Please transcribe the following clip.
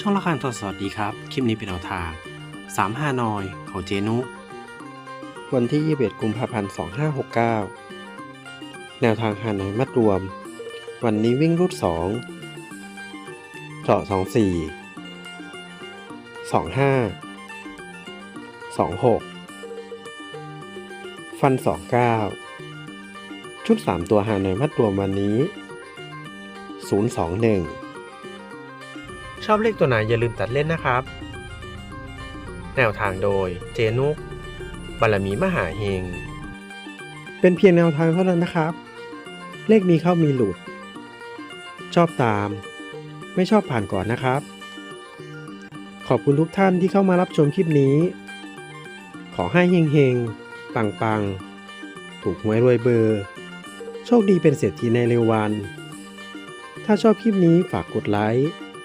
ช่องละครตัวสวัสดีครับ คลิปนี้เป็นแนวทาง3 5นอยของเจนุวันที่ 21 กุมภาพันธ์ 2569 แนวทางหานอยมัดรวม วันนี้วิ่งรูด2เจาะ24 25 26 ฟัน 29 ชุด 3 ตัวหานอยมัดรวมวันนี้ 021 ชอบเลขตัวไหนอย่าลืมตัดเล่นนะครับ แนวทางโดยเจนุกบารมีมหาเฮง เป็นเพียงแนวทางเท่านั้นนะครับ เลขมีเข้ามีหลุด ชอบตาม ไม่ชอบผ่านก่อนนะครับ ขอบคุณทุกท่านที่เข้ามารับชมคลิปนี้ ขอให้เฮงเฮงปังปังถูกหวยรวยเบอร์ โชคดีเป็นเศรษฐีในเร็ววัน ถ้าชอบคลิปนี้ฝากกดไลค์